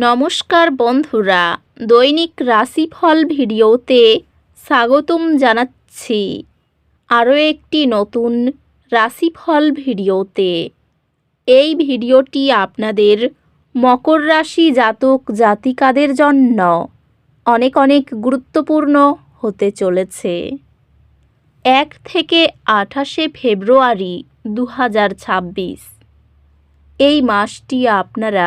নমস্কার বন্ধুরা, দৈনিক রাশিফল ভিডিওতে স্বাগতম জানাচ্ছি। আরও একটি নতুন রাশিফল ভিডিওতে। এই ভিডিওটি আপনাদের মকর রাশি জাতক জাতিকাদের জন্য অনেক অনেক গুরুত্বপূর্ণ হতে চলেছে। এক থেকে আঠাশে ফেব্রুয়ারি দু হাজার ছাব্বিশ। এই মাসটি আপনারা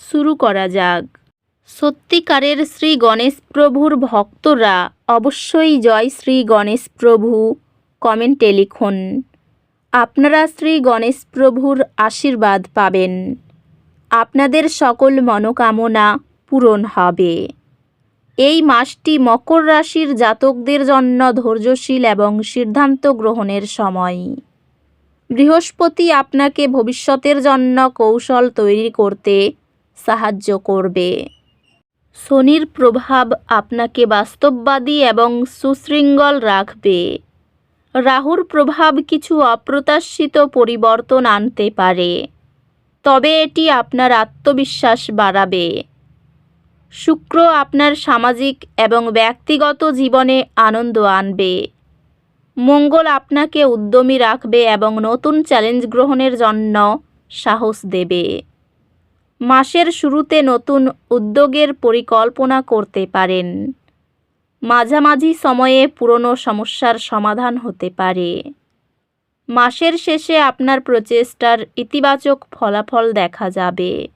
শুরু করা যাক। সত্যিকারের শ্রী গণেশ প্রভুর ভক্তরা অবশ্যই জয় শ্রী গণেশ প্রভু, কমেন্টে লিখুন। আপনারা শ্রী গণেশ প্রভুর আশীর্বাদ পাবেন। আপনাদের সকল মনোকামনা পূরণ হবে। এই মাসটি মকর রাশির জাতকদের জন্য ধৈর্যশীল এবং সিদ্ধান্ত গ্রহণের সময়। বৃহস্পতি আপনাকে ভবিষ্যতের জন্য কৌশল তৈরি করতে সাহায্য করবে। শনির প্রভাব আপনাকে বাস্তববাদী এবং সুশৃঙ্গল রাখবে। রাহুর প্রভাব কিছু অপ্রত্যাশিত পরিবর্তন আনতে পারে। তবে এটি আপনার আত্মবিশ্বাস বাড়াবে। শুক্র আপনার সামাজিক এবং ব্যক্তিগত জীবনে আনন্দ আনবে। মঙ্গল আপনাকে উদ্যমী রাখবে এবং নতুন চ্যালেঞ্জ গ্রহণের জন্য সাহস দেবে। মাসের শুরুতে নতুন উদ্যোগের পরিকল্পনা করতে পারেন। মাঝামাঝি সময়ে পুরনো সমস্যার সমাধান হতে পারে। মাসের শেষে আপনার প্রচেষ্টার ইতিবাচক ফলাফল দেখা যাবে।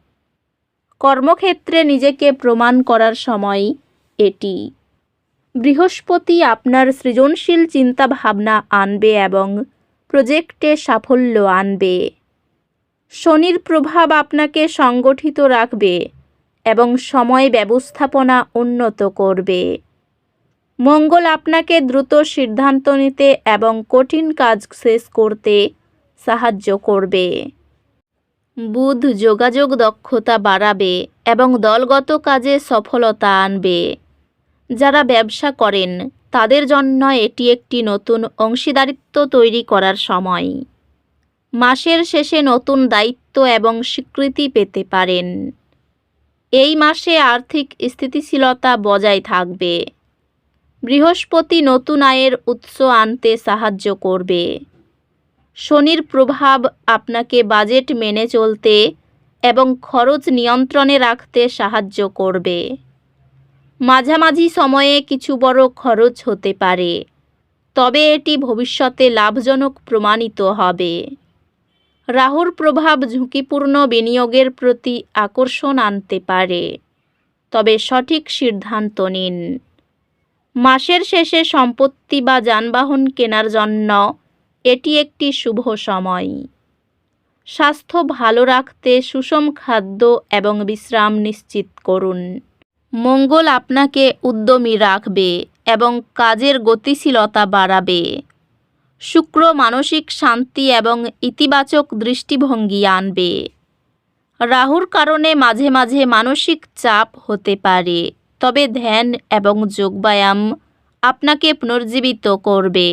কর্মক্ষেত্রে নিজেকে প্রমাণ করার সময় এটি। বৃহস্পতি আপনার সৃজনশীল চিন্তাভাবনা আনবে এবং প্রজেক্টে সাফল্য আনবে। শনির প্রভাব আপনাকে সংগঠিত রাখবে এবং সময় ব্যবস্থাপনা উন্নত করবে। মঙ্গল আপনাকে দ্রুত সিদ্ধান্ত নিতে এবং কঠিন কাজ শেষ করতে সাহায্য করবে। বুধ যোগাযোগ দক্ষতা বাড়াবে এবং দলগত কাজে সফলতা আনবে। যারা ব্যবসা করেন, তাদের জন্য এটি একটি নতুন অংশীদারিত্ব তৈরি করার সময়। মাসের শেষে নতুন দায়িত্ব এবং স্বীকৃতি পেতে পারেন। এই মাসে আর্থিক স্থিতিশীলতা বজায় থাকবে। বৃহস্পতি নতুন আয়ের উৎস আনতে সাহায্য করবে। শনির প্রভাব আপনাকে বাজেট মেনে চলতে এবং খরচ নিয়ন্ত্রণে রাখতে সাহায্য করবে। মাঝামাঝি সময়ে কিছু বড় খরচ হতে পারে, তবে এটি ভবিষ্যতে লাভজনক প্রমাণিত হবে। রাহুর প্রভাব ঝুঁকিপূর্ণ বিনিয়োগের প্রতি আকর্ষণ আনতে পারে। তবে সঠিক সিদ্ধান্ত নিন। মাসের শেষে সম্পত্তি বা যানবাহন কেনার জন্য এটি একটি শুভ সময়। স্বাস্থ্য ভালো রাখতে সুষম খাদ্য এবং বিশ্রাম নিশ্চিত করুন। মঙ্গল আপনাকে উদ্যমী রাখবে এবং কাজের গতিশীলতা বাড়াবে। শুক্র মানসিক শান্তি এবং ইতিবাচক দৃষ্টিভঙ্গি আনবে। রাহুর কারণে মাঝে মাঝে মানসিক চাপ হতে পারে, তবে ধ্যান এবং যোগব্যায়াম আপনাকে পুনর্জীবিত করবে।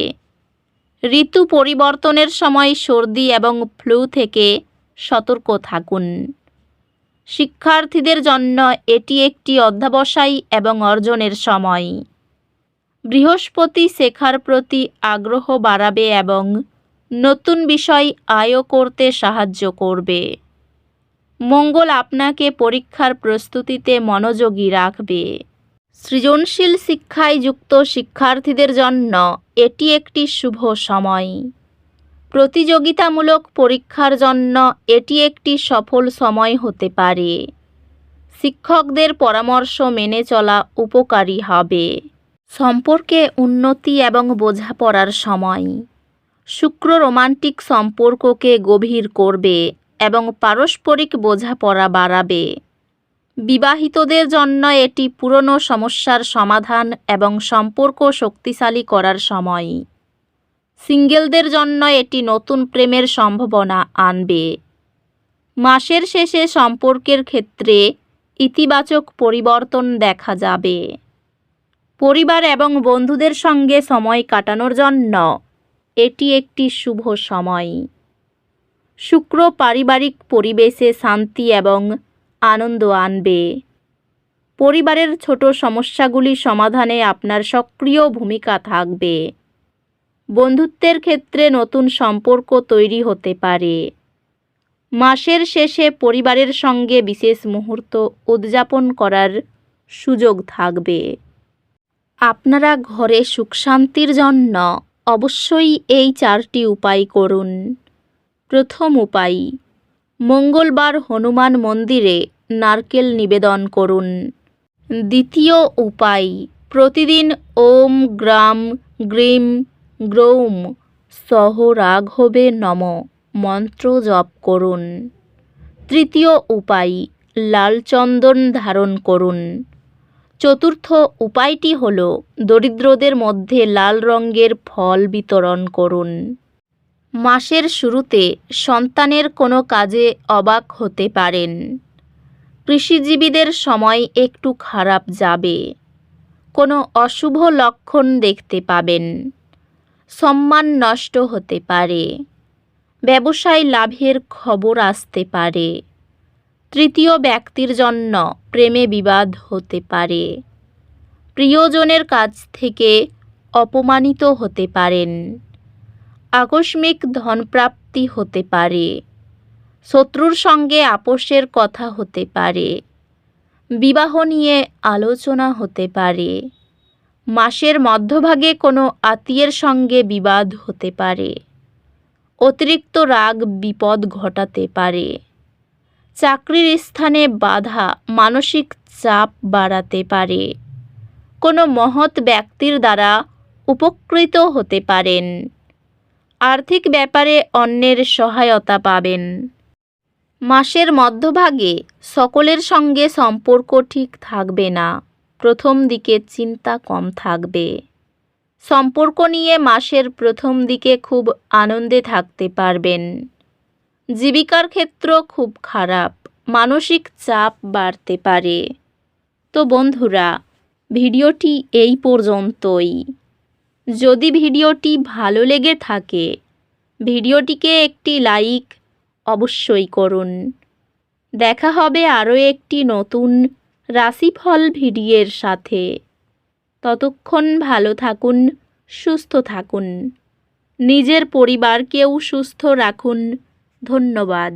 ঋতু পরিবর্তনের সময় সর্দি এবং ফ্লু থেকে সতর্ক থাকুন। শিক্ষার্থীদের জন্য এটি একটি অধ্যাবসায় এবং অর্জনের সময়। বৃহস্পতি শেখার প্রতি আগ্রহ বাড়াবে এবং নতুন বিষয় আয় করতে সাহায্য করবে। মঙ্গল আপনাকে পরীক্ষার প্রস্তুতিতে মনোযোগী রাখবে। সৃজনশীল শিক্ষায় যুক্ত শিক্ষার্থীদের জন্য এটি একটি শুভ সময়। প্রতিযোগিতামূলক পরীক্ষার জন্য এটি একটি সফল সময় হতে পারে। শিক্ষকদের পরামর্শ মেনে চলা উপকারী হবে। সম্পর্কে উন্নতি এবং বোঝাপড়ার সময়। শুক্র রোমান্টিক সম্পর্ককে গভীর করবে এবং পারস্পরিক বোঝাপড়া বাড়াবে। বিবাহিতদের জন্য এটি পুরনো সমস্যার সমাধান এবং সম্পর্ক শক্তিশালী করার সময়। সিঙ্গেলদের জন্য এটি নতুন প্রেমের সম্ভাবনা আনবে। মাসের শেষে সম্পর্কের ক্ষেত্রে ইতিবাচক পরিবর্তন দেখা যাবে। পরিবার এবং বন্ধুদের সঙ্গে সময় কাটানোর জন্য। এটি একটি শুভ সময়। শুক্র পারিবারিক পরিবেশে শান্তি এবং আনন্দ আনবে। পরিবারের ছোট সমস্যাগুলি সমাধানে আপনার সক্রিয় ভূমিকা থাকবে। বন্ধুত্বের ক্ষেত্রে নতুন সম্পর্ক তৈরি হতে পারে। মাসের শেষে পরিবারের সঙ্গে বিশেষ মুহূর্ত উদযাপন করার সুযোগ থাকবে। আপনারা ঘরে সুখ শান্তির জন্য অবশ্যই এই চারটি উপায় করুন। প্রথম উপায়, মঙ্গলবার হনুমান মন্দিরে নারকেল নিবেদন করুন। দ্বিতীয় উপায়, প্রতিদিন ওম গ্রাম গ্রিম গ্রৌম সহ রাঘবে নম মন্ত্র জপ করুন। তৃতীয় উপায় লাল চন্দন ধারণ করুন। চতুর্থ উপায়টি হল দরিদ্রদের মধ্যে লাল রঙের ফল বিতরণ করুন। মাসের শুরুতে সন্তানের কোনো কাজে অবাক হতে পারেন। কৃষিজীবীদের সময় একটু খারাপ যাবে। কোনো অশুভ লক্ষণ দেখতে পাবেন। সম্মান নষ্ট হতে পারে। ব্যবসায় লাভের খবর আসতে পারে। তৃতীয় ব্যক্তির জন্য প্রেমে বিবাদ হতে পারে। প্রিয়জনের কাছ থেকে অপমানিত হতে পারেন। আকস্মিক ধনপ্রাপ্তি হতে পারে। শত্রুর সঙ্গে আপোষের কথা হতে পারে। বিবাহ নিয়ে আলোচনা হতে পারে। মাসের মধ্যভাগে কোনো আত্মীয়ের সঙ্গে বিবাদ হতে পারে। অতিরিক্ত রাগ বিপদ ঘটাতে পারে। চাকরির স্থানে বাধা মানসিক চাপ বাড়াতে পারে। কোনো মহৎ ব্যক্তির দ্বারা উপকৃত হতে পারেন। আর্থিক ব্যাপারে অন্যের সহায়তা পাবেন। মাসের মধ্যভাগে সকলের সঙ্গে সম্পর্ক ঠিক থাকবে না। প্রথম দিকে চিন্তা কম থাকবে। সম্পর্ক নিয়ে মাসের প্রথম দিকে খুব আনন্দে থাকতে পারবেন। জীবিকার ক্ষেত্র খুব খারাপ, মানসিক চাপ বাড়তে পারে। তো বন্ধুরা, ভিডিওটি এই পর্যন্তই। যদি ভিডিওটি ভালো লেগে থাকে, ভিডিওটিকে একটি লাইক অবশ্যই করুন। দেখা হবে আরও একটি নতুন রাশিফল ভিডিওর সাথে। ততক্ষণ ভালো থাকুন, সুস্থ থাকুন। নিজের পরিবারকেও সুস্থ রাখুন। ধন্যবাদ।